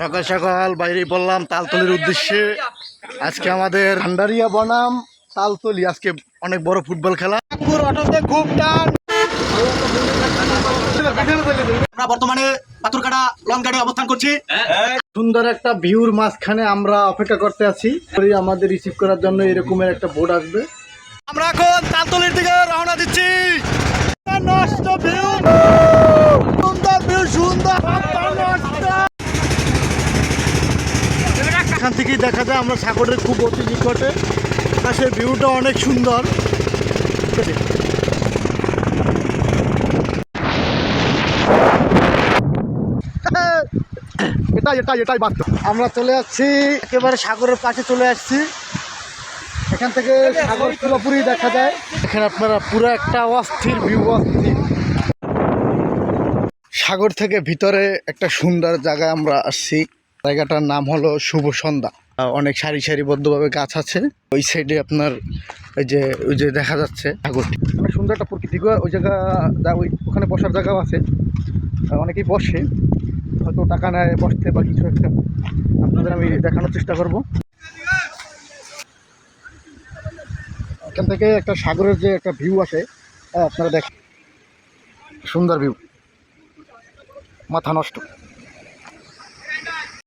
সকাল সকাল বাইরে পড়লাম তালতলির উদ্দেশ্যে। আজকে আমাদের ভান্ডারিয়া বনাম তালতলি আজকে অনেক বড় ফুটবল খেলা। অটোতে খুব টান। আমরা বর্তমানে পাথরকাটা লং গার্ডে অবস্থান করছি। সুন্দর একটা ভিউর মাঝখানে আমরা অপেক্ষা করতে আছি। ওই আমাদের রিসিভ করার জন্য এরকমের একটা বোর্ড আসবে। আমরা এখন তালতলির দিকে রওনা দিচ্ছি নষ্ট ভিউ সুন্দর ভিউ সুন্দর এখান থেকেই দেখা যায় আমরা সাগরের খুব অতি নিকটে। আকাশের ভিউটা অনেক সুন্দর। এটাই এটাই এটাই বাস্তব আমরা চলে যাচ্ছি একেবারে সাগরের পাশে চলে আসছি। এখান থেকে সাগর পুরোপুরি দেখা যায়। এখানে আপনারা পুরো একটা অস্থির ভিউ অস্থির। সাগর থেকে ভিতরে একটা সুন্দর জায়গায় আমরা আসছি। জায়গাটার নাম হলো শুভ সন্ধ্যা। অনেক সারি সারিবদ্ধভাবে গাছ আছে। ওই সাইডে আপনার ওই যে ওই যে দেখা যাচ্ছে সাগরটি অনেক সুন্দর একটা প্রকৃতি ওই জায়গা ওই ওখানে বসার জায়গাও আছে। অনেকেই বসে। হয়তো টাকা নেয় বসতে বা কিছু একটা। আপনাদের আমি দেখানোর চেষ্টা করব। এখান থেকে একটা সাগরের যে একটা ভিউ আসে আপনারা দেখেন। সুন্দর ভিউ মাথা নষ্ট।